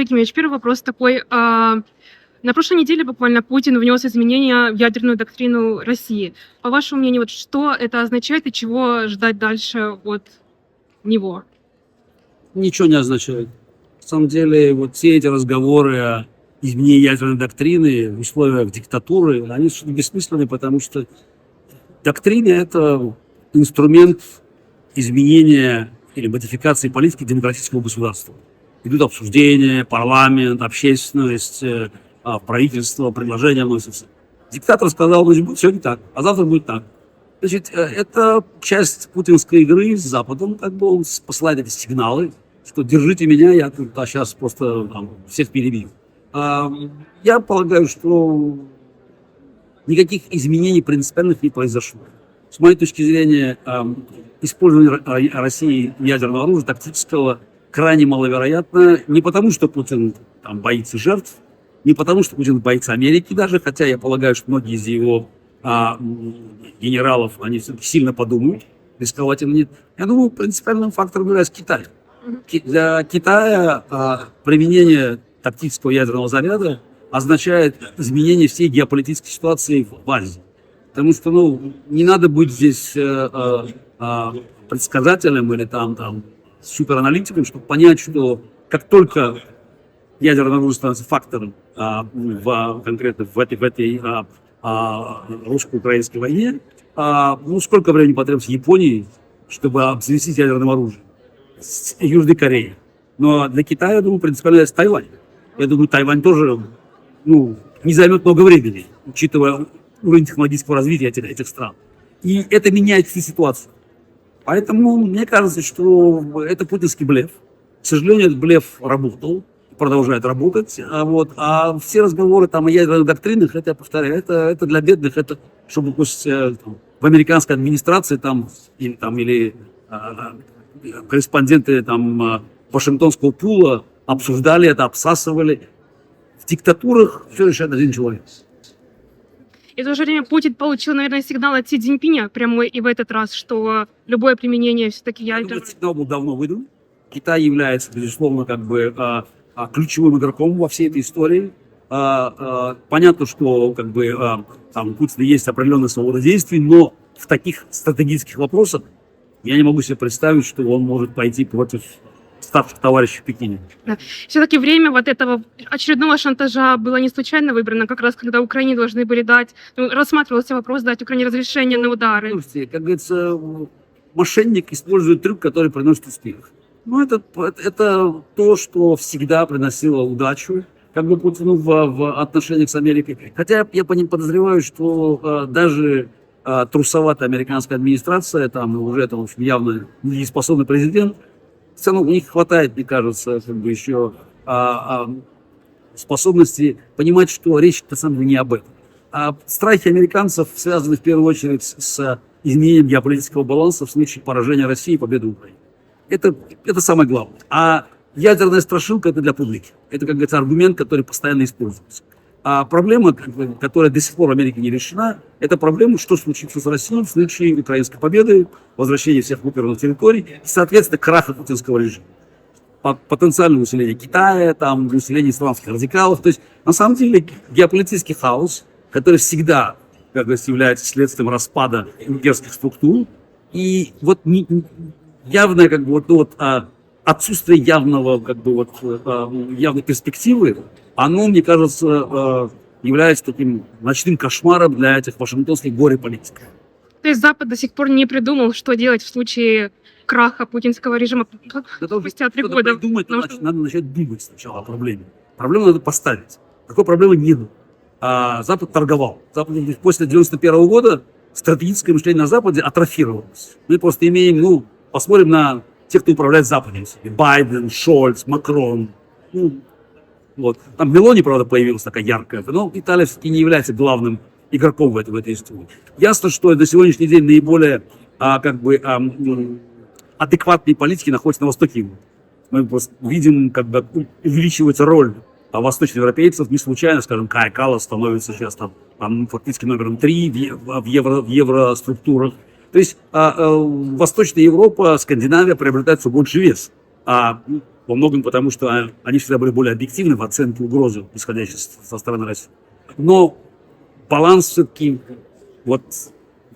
Якимович, первый вопрос такой. А, На прошлой неделе буквально Путин внес изменения в ядерную доктрину России. По вашему мнению, вот что это означает и чего ждать дальше от него? Ничего не означает. На самом деле, вот все эти разговоры о изменении ядерной доктрины в условиях диктатуры, они бессмысленны, потому что доктрина – это инструмент изменения или модификации политики демократического государства. Идут обсуждения, парламент, общественность, э, а, правительство, предложения вносятся. Диктатор сказал, будет сегодня так, а завтра будет так. Значит, э, это часть путинской игры с Западом, как бы он посылает эти сигналы, что держите меня, я тут а сейчас просто там, всех перебью. А, я полагаю, что никаких изменений принципиальных не произошло. С моей точки зрения, использование Ро- России ядерного оружия тактического крайне маловероятно не потому, что Путин там, боится жертв, не потому, что Путин боится Америки даже, хотя я полагаю, что многие из его а, генералов, они всё-таки сильно подумают, рисковать нет. Я думаю, принципиальным фактором является Китай. Для Китая а, применение тактического ядерного заряда означает изменение всей геополитической ситуации в в Азии. Потому что, ну, не надо быть здесь э, э, э, предсказателем или там, там супераналитиком, чтобы понять, что как только ядерное оружие становится фактором а, в, конкретно в этой, в этой а, а, русско-украинской войне, а, ну, сколько времени потребуется Японии, чтобы обзавестись ядерным оружием? С Южной Кореей. Но для Китая, я думаю, принципиально это Тайвань. Я думаю, Тайвань тоже ну, не займет много времени, учитывая уровень технологического развития этих стран. И это меняет всю ситуацию. Поэтому мне кажется, что это путинский блеф. К сожалению, этот блеф работал, продолжает работать. А, вот, а все разговоры там о ядерных доктринах, это, я повторяю, это, это для бедных, это чтобы пусть э, там, в американской администрации там, или, там, или а, корреспонденты там, а, Вашингтонского пула обсуждали это, обсасывали. В диктатурах все решает один человек. И в то же время Путин получил, наверное, сигнал от Си Цзиньпиня прямой и в этот раз, что любое применение все-таки Я этот сигнал был давно выдан. Китай является, безусловно, как бы а, а, ключевым игроком во всей этой истории. А, понятно, что как бы там у Путина есть определенная свобода действий, но в таких стратегических вопросах я не могу себе представить, что он может пойти против старших товарищей в Пекине. Все-таки время вот этого очередного шантажа было не случайно выбрано, как раз когда Украине должны были дать, ну, рассматривался вопрос дать Украине разрешение на удары. Слушайте, как говорится, мошенник использует трюк, который приносит успех. Ну, это, это то, что всегда приносило удачу как бы Путину в, в отношениях с Америкой. Хотя я по ним подозреваю, что э, даже э, трусоватая американская администрация, там уже там, явно неспособный президент, равно у них хватает, мне кажется, как бы еще а, а, способности понимать, что речь на самом деле не об этом. А страхи американцев связаны в первую очередь с изменением геополитического баланса в случае поражения России и победы Украины. Это, это самое главное. А ядерная страшилка это для публики. Это, как говорится, аргумент, который постоянно используется. А проблема, которая до сих пор в Америке не решена, это проблема, что случится с Россией в случае украинской победы, возвращения всех оккупированных территорий и, соответственно, краха путинского режима по- потенциальное усиление Китая, там, усиление исламских радикалов. То есть, на самом деле, геополитический хаос, который всегда, как говорится, является следствием распада имперских структур, и вот явное, как бы, вот, ну, вот, а, отсутствие явного, как бы, вот, а, явной перспективы, оно, мне кажется, а, является таким ночным кошмаром для этих вашингтонских горе-политиков. То есть Запад до сих пор не придумал, что делать в случае краха путинского режима чтобы спустя три года. придумать, надо, что- надо начать думать сначала о проблеме. Проблему надо поставить. Такой проблемы не было. А Запад торговал. Запад после 91 года стратегическое мышление на Западе атрофировалось. Мы просто имеем, ну, посмотрим на тех, кто управляет Западом. Байден, Шольц, Макрон. Ну, вот. Там Мелони, правда, появилась такая яркая, но Италия все-таки не является главным игроком в этой, в этой истории. Ясно, что на сегодняшний день наиболее а, как бы, а, адекватные политики находятся на востоке. Мы просто видим, бы увеличивается роль а, восточноевропейцев. Не случайно, скажем, Кая Каллас становится сейчас там, там фактически номером три в, евро, в евроструктурах. То есть а, а, Восточная Европа, Скандинавия приобретает все больше вес. А во многом потому, что а, они всегда были более объективны в оценке угрозы, исходящей со стороны России. Но баланс все-таки вот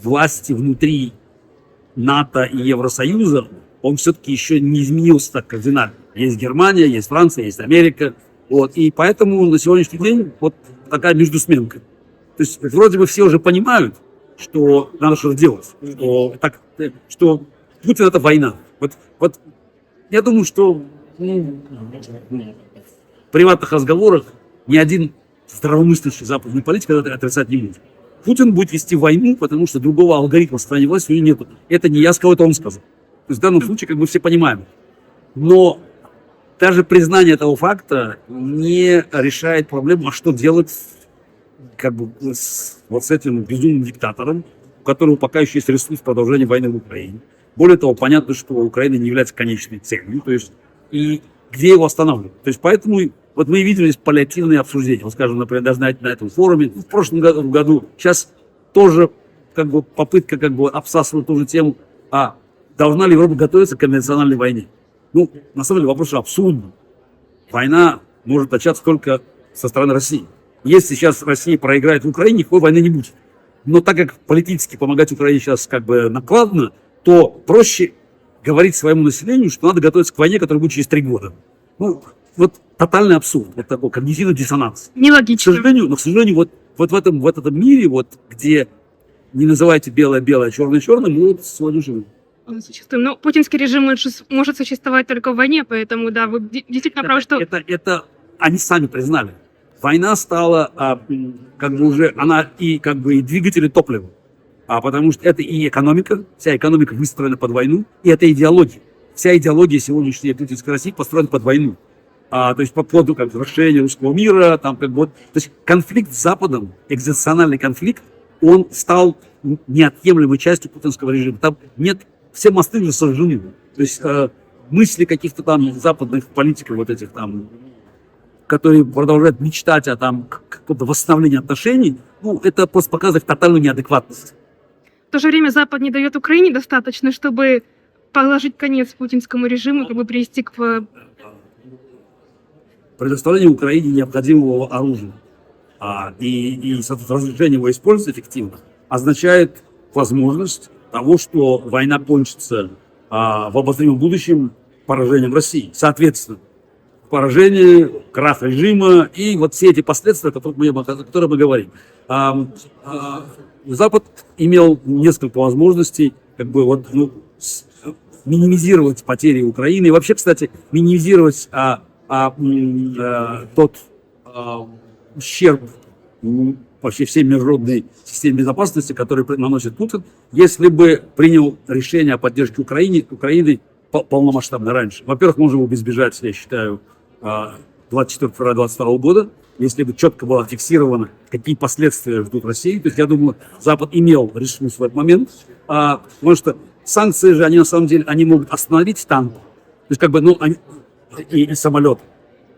власти внутри НАТО и Евросоюза, он все-таки еще не изменился так кардинально. Есть Германия, есть Франция, есть Америка. Вот. И поэтому на сегодняшний день вот такая междусменка. То есть вроде бы все уже понимают, что надо что-то делать, что, так, э, что Путин это война. Вот, вот я думаю, что в приватных разговорах ни один здравомыслящий западный политик это отрицать не будет. Путин будет вести войну, потому что другого алгоритма в стране власти у него нет. Это не я сказал, это он сказал. То есть в данном случае, как мы все понимаем. Но даже признание этого факта не решает проблему, а что делать как бы с, вот с этим безумным диктатором, у которого пока еще есть ресурс продолжения войны в Украине. Более того, понятно, что Украина не является конечной целью, то есть и где его останавливать. То есть поэтому вот мы видели здесь паллиативные обсуждения, вот скажем, например, даже на, на этом форуме, в прошлом году, году, сейчас тоже как бы попытка как бы обсасывать ту же тему, а должна ли Европа готовиться к конвенциональной войне? Ну, на самом деле вопрос абсурдный. Война может начаться только со стороны России. Если сейчас Россия проиграет в Украине, никакой войны не будет. Но так как политически помогать Украине сейчас как бы накладно, то проще говорить своему населению, что надо готовиться к войне, которая будет через три года. Ну, вот тотальный абсурд, вот такой когнитивный диссонанс. К Нелогично. сожалению, но, к сожалению, вот, вот в, этом, в этом мире, вот, где не называйте белое-белое, черное-черное, мы вот сегодня живем. Существуем. Но путинский режим может существовать только в войне, поэтому, да, вы де- действительно правы, что... это, это они сами признали. Война стала а, как бы уже, она и как бы и двигатель и топливо. А потому что это и экономика, вся экономика выстроена под войну, и это идеология. Вся идеология сегодняшней путинской России построена под войну. А, то есть по поводу как расширения русского мира, там как вот, то есть конфликт с Западом, экзистенциальный конфликт, он стал неотъемлемой частью путинского режима. Там нет, все мосты уже сожжены. То есть э, мысли каких-то там западных политиков вот этих там, которые продолжают мечтать о там каком-то восстановлении отношений, ну, это просто показывает тотальную неадекватность. В то же время Запад не дает Украине достаточно, чтобы положить конец путинскому режиму, как бы привести к... э, Предоставление Украине необходимого оружия а, и, и разрешение его использовать эффективно означает возможность того, что война кончится а, в обозримом будущем поражением России. Соответственно, поражение, крах режима и вот все эти последствия, о которых мы, о которых мы говорим. А, а, Запад имел несколько возможностей как бы вот, ну, минимизировать потери Украины. И вообще, кстати, минимизировать а, а, а, тот а, ущерб вообще всей международной системе безопасности, который наносит Путин, если бы принял решение о поддержке Украины, Украины пол- полномасштабно раньше. Во-первых, можно было бы избежать, я считаю, а, 24 февраля 2022 года, если бы четко было фиксировано, какие последствия ждут России. То есть, я думаю, Запад имел ресурс в этот момент, а, потому что санкции же, они на самом деле, они могут остановить танк, то есть, как бы, ну, они- и, и самолет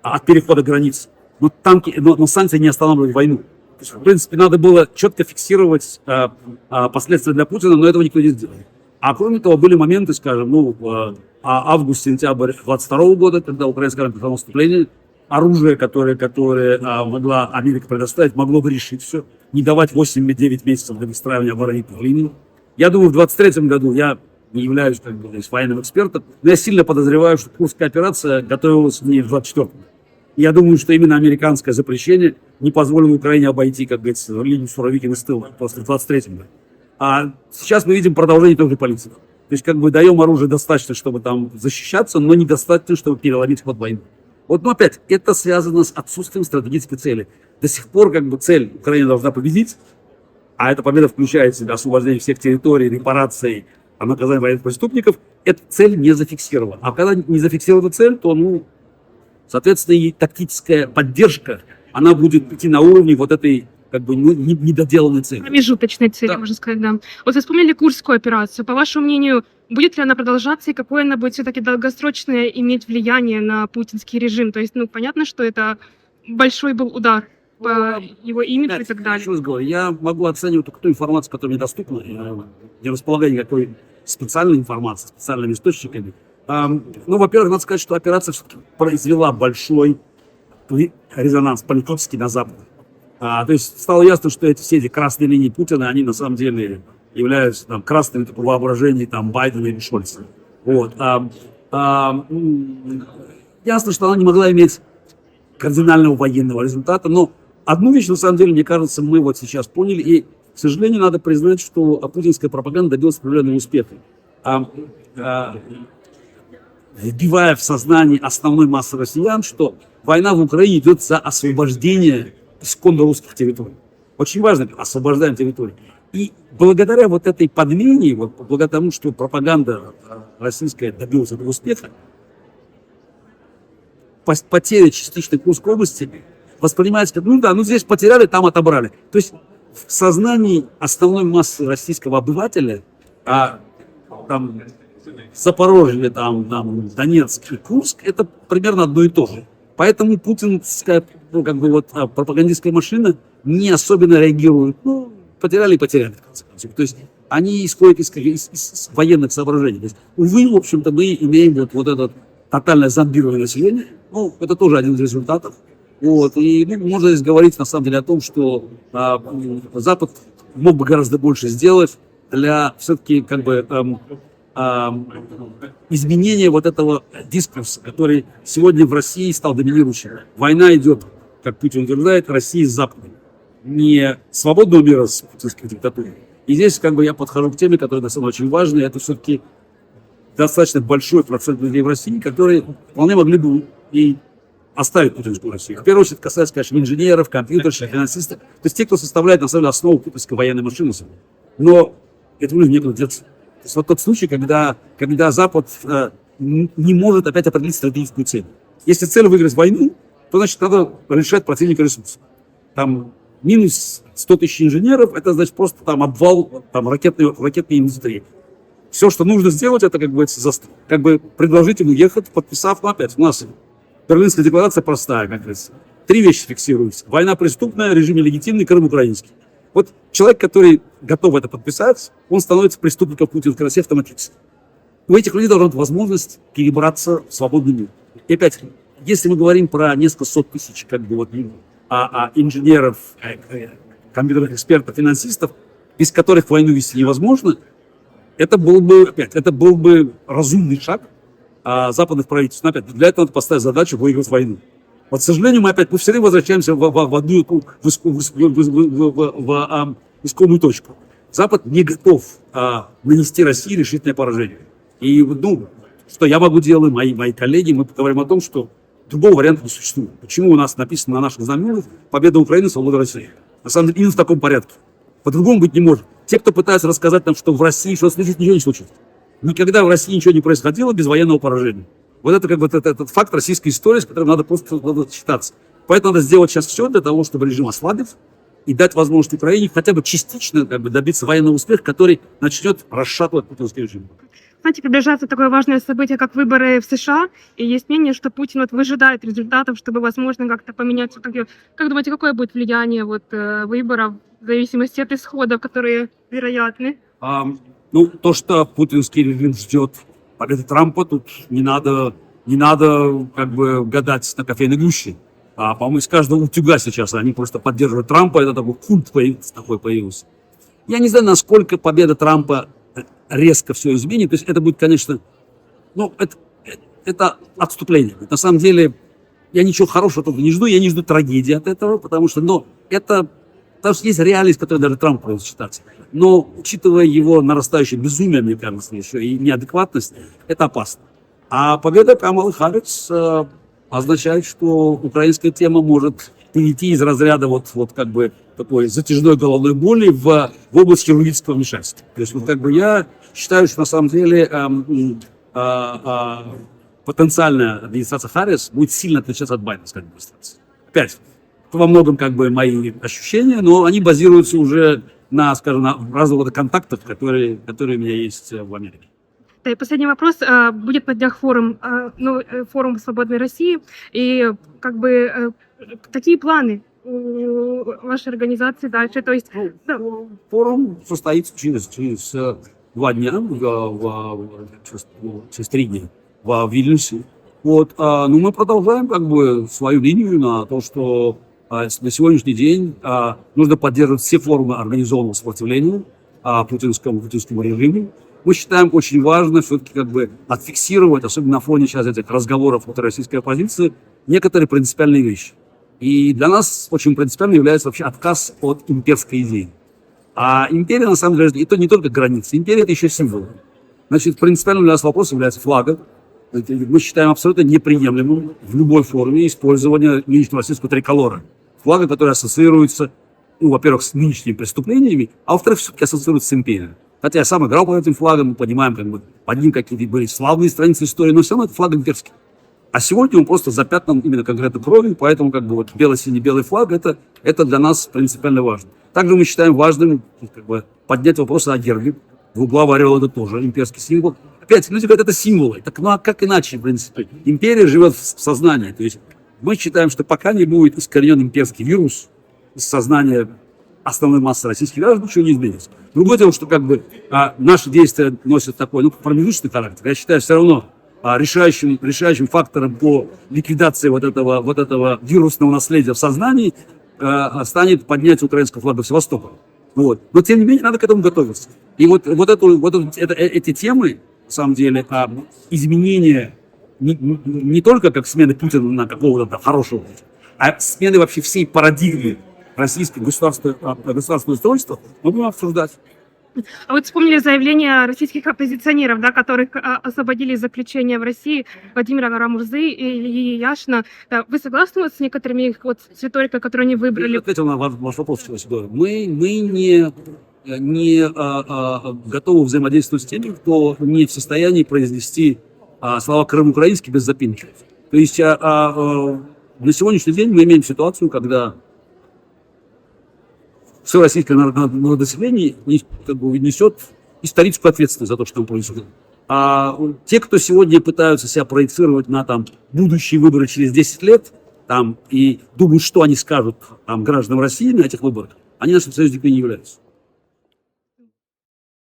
от перехода границ. Но танки, но, но санкции не останавливают войну. То есть, в принципе, надо было четко фиксировать а, а, последствия для Путина, но этого никто не сделал. А кроме того, были моменты, скажем, ну, а, а, август-сентябрь 22 года, когда украинская в наступление, оружие, которое, которое а, могла Америка предоставить, могло бы решить все. Не давать 8-9 месяцев для выстраивания оборонительных линий. Я думаю, в 23 году я не являюсь как бы, то есть, военным экспертом, но я сильно подозреваю, что Курская операция готовилась не в 24 Я думаю, что именно американское запрещение не позволило Украине обойти, как говорится, линию Суровикина с тыла после 23 года. А сейчас мы видим продолжение той же политики. То есть как бы даем оружие достаточно, чтобы там защищаться, но недостаточно, чтобы переломить ход войны. Вот, но опять, это связано с отсутствием стратегической цели. До сих пор как бы цель Украина должна победить, а эта победа включает в себя освобождение всех территорий, репарации, а наказание военных преступников, эта цель не зафиксирована. А когда не зафиксирована цель, то, ну, соответственно, и тактическая поддержка, она будет идти на уровне вот этой как бы ну, не- недоделанной цели. промежуточной цели, Да. можно сказать, да. Вот вы вспомнили Курскую операцию. По вашему мнению, будет ли она продолжаться и какое она будет все-таки долгосрочное иметь влияние на путинский режим? То есть, ну, понятно, что это большой был удар по его имиджу и так далее. еще раз говорю, я могу оценивать только ту информацию, которая мне доступна. Я не располагаю никакой специальной информацией, специальными источниками. Ам, Ну, во-первых, надо сказать, что операция все-таки произвела большой резонанс политический на Западе. А, то есть стало ясно, что эти, все эти красные линии Путина, они на самом деле являются там, красными такого воображения там, Байдена или Шольца. Вот. А, а, ясно, что она не могла иметь кардинального военного результата, но одну вещь, на самом деле, мне кажется, мы вот сейчас поняли, и, к сожалению, надо признать, что путинская пропаганда добилась определенного успеха. А, а, вбивая в сознание основной массы россиян, что война в Украине идет за освобождение исконно русских территорий. Очень важно, освобождаем территории. И благодаря вот этой подмене, вот благодаря тому, что пропаганда э, российская добилась этого успеха, потеря частичной Курской области воспринимается как, ну да, ну здесь потеряли, там отобрали. То есть в сознании основной массы российского обывателя, а там Запорожье, там, там, Донецк и Курск, это примерно одно и то же. Поэтому путинская, ну, как бы вот, а, пропагандистская машина не особенно реагирует. Ну, потеряли и потеряли, в конце концов. То есть они исходят из, из- из военных соображений. То есть, увы, в общем-то, мы имеем вот, вот это тотальное зомбирование населения. Ну, это тоже один из результатов. Вот. И ну, можно здесь говорить, на самом деле, о том, что а, Запад мог бы гораздо больше сделать для все-таки как бы эм, ам, изменения вот этого дискурса, который сегодня в России стал доминирующим. Война идет, как Путин утверждает, России с Западом. Не свободного мира с путинской диктатурой. И здесь как бы я подхожу к теме, которая на самом деле очень важная. Это все-таки достаточно большой процент людей в России, которые вполне могли бы и оставить путинскую Россию. В первую очередь касается, конечно, инженеров, компьютерщиков, финансистов. То есть те, кто составляет, на самом деле, основу путинской военной машины. Но этим людям некуда деться. То есть вот тот случай, когда, когда Запад э, не может опять определить стратегическую цель. Если цель выиграть войну, то значит надо решать противника ресурсов. Там минус 100 тысяч инженеров, это значит просто там обвал там, ракетной, ракетной индустрии. Все, что нужно сделать, это как бы, как бы предложить ему ехать, подписав, ну опять, у нас Берлинская декларация простая, как говорится. Три вещи фиксируются. Война преступная, режим нелегитимный, Крым украинский. Вот человек, который готов это подписать, он становится преступником Путина в России автоматически. У этих людей должна быть возможность перебраться в свободный мир. И опять, если мы говорим про несколько сот тысяч как бы, вот, а, а инженеров, э, э, компьютерных экспертов, финансистов, без которых войну вести невозможно, это был бы, опять, это был бы разумный шаг а, западных правительств. Но опять, для этого надо поставить задачу выиграть войну. Вот, к сожалению, мы опять мы все время возвращаемся в, в- в одну в, иск- в, в- в- в- в- а, искомую точку. Запад не готов а, нанести России решительное поражение. И ну, что я могу делать, мои, мои коллеги, мы говорим о том, что другого варианта не существует. Почему у нас написано на наших знаменах «Победа Украины, свобода России»? На самом деле, именно в таком порядке. По-другому быть не может. Те, кто пытаются рассказать нам, что в России что-то случится, ничего не случится. Никогда в России ничего не происходило без военного поражения. Вот это как бы этот, этот факт российской истории, с которым надо просто надо считаться. Поэтому надо сделать сейчас все для того, чтобы режим ослабив и дать возможность Украине хотя бы частично как бы, добиться военного успеха, который начнет расшатывать путинский режим. Знаете, приближается такое важное событие, как выборы в США, и есть мнение, что Путин вот выжидает результатов, чтобы, возможно, как-то поменять все-таки. Как думаете, какое будет влияние вот, э, выборов в зависимости от исходов, которые вероятны? А, ну, то, что путинский режим ждет победы Трампа, тут не надо, не надо как бы гадать на кофейной гуще. А, по-моему, из каждого утюга сейчас они просто поддерживают Трампа, это такой культ появился, такой появился. Я не знаю, насколько победа Трампа резко все изменит. То есть это будет, конечно, ну, это, это отступление. На самом деле, я ничего хорошего тут не жду, я не жду трагедии от этого, потому что, но это, потому что есть реальность, которой даже Трамп может считаться. Но, учитывая его нарастающее безумие, мне кажется, еще и неадекватность, это опасно. А победа Камалы Харрис э, означает, что украинская тема может перейти из разряда вот, вот как бы такой затяжной головной боли в, в область хирургического вмешательства. То есть вот как бы я считаю, что на самом деле м, а, а, потенциальная администрация Харрис будет сильно отличаться от байденской администрации. Опять, во многом как бы мои ощущения, но они базируются уже на, скажем, на разного рода контактах, которые, которые у меня есть э, в Америке. Да, и последний вопрос. А, Будет на днях форум, а, ну, э, форум «Свободной России», и как бы э, какие планы у вашей организации дальше? То есть, да, Форум состоится через, через э, два дня, в, в- в- через, ну, через три дня. в Вильнюсе. Вот, а, ну, мы продолжаем как бы свою линию на то, что на сегодняшний день а, нужно поддерживать все формы организованного сопротивления а, путинскому, путинскому режиму. Мы считаем очень важно все-таки как бы отфиксировать, особенно на фоне сейчас этих разговоров от российской оппозиции, некоторые принципиальные вещи. И для нас очень принципиально является вообще отказ от имперской идеи. А империя, на самом деле, это не только границы. Империя – это еще символ. Значит, принципиальным для нас вопросом является флага. Мы считаем абсолютно неприемлемым в любой форме использование нынешнего российского триколора. Флага, который ассоциируется, ну, во-первых, с нынешними преступлениями, а во-вторых, все-таки ассоциируется с империей. Хотя я сам играл под этим флагом, мы понимаем, как бы, под ним какие-то были славные страницы истории, но все равно это флаг имперский. А сегодня он просто запятнан именно конкретно кровью, поэтому как бы вот бело-синий-белый флаг это, это для нас принципиально важно. Также мы считаем важным как бы, поднять вопрос о гербе. Двуглавый орел это тоже имперский символ. Опять, люди говорят, это символы. Так ну а как иначе, в принципе? Империя живет в в сознании. То есть мы считаем, что пока не будет искоренен имперский вирус из сознания основной массы российских граждан, ничего не изменится. Другое дело, что как бы а, наши действия носят такой ну, промежуточный характер. Я считаю, все равно а, решающим, решающим фактором по ликвидации вот этого, вот этого вирусного наследия в сознании а, станет поднятие украинского флага в Севастополе. Вот. Но тем не менее надо к этому готовиться. И вот, вот, эту, вот это- эти темы, на самом деле, а, изменения не, не- только как смены Путина на какого-то хорошего, а смены вообще всей парадигмы российского государства, а, государственного устройства, мы будем обсуждать. А вот вспомнили заявление российских оппозиционеров, да, которых а, освободили из заключения в России Владимира Карамурзы и Яшина. Вы согласны с некоторыми их вот с риторикой, которую они Я выбрали? ответил на ваш, ваш вопрос, Сидоров. Мы, мы не, не а, а, готовы взаимодействовать с теми, кто не в состоянии произнести слова Крым украинский без запинки. То есть а, а, а, на сегодняшний день мы имеем ситуацию, когда все российское народ- народонаселение не- как бы несет историческую ответственность за то, что там происходит. А те, кто сегодня пытаются себя проецировать на там, будущие выборы через 10 лет, там, и думают, что они скажут там, гражданам России на этих выборах, они нашим союзниками не являются.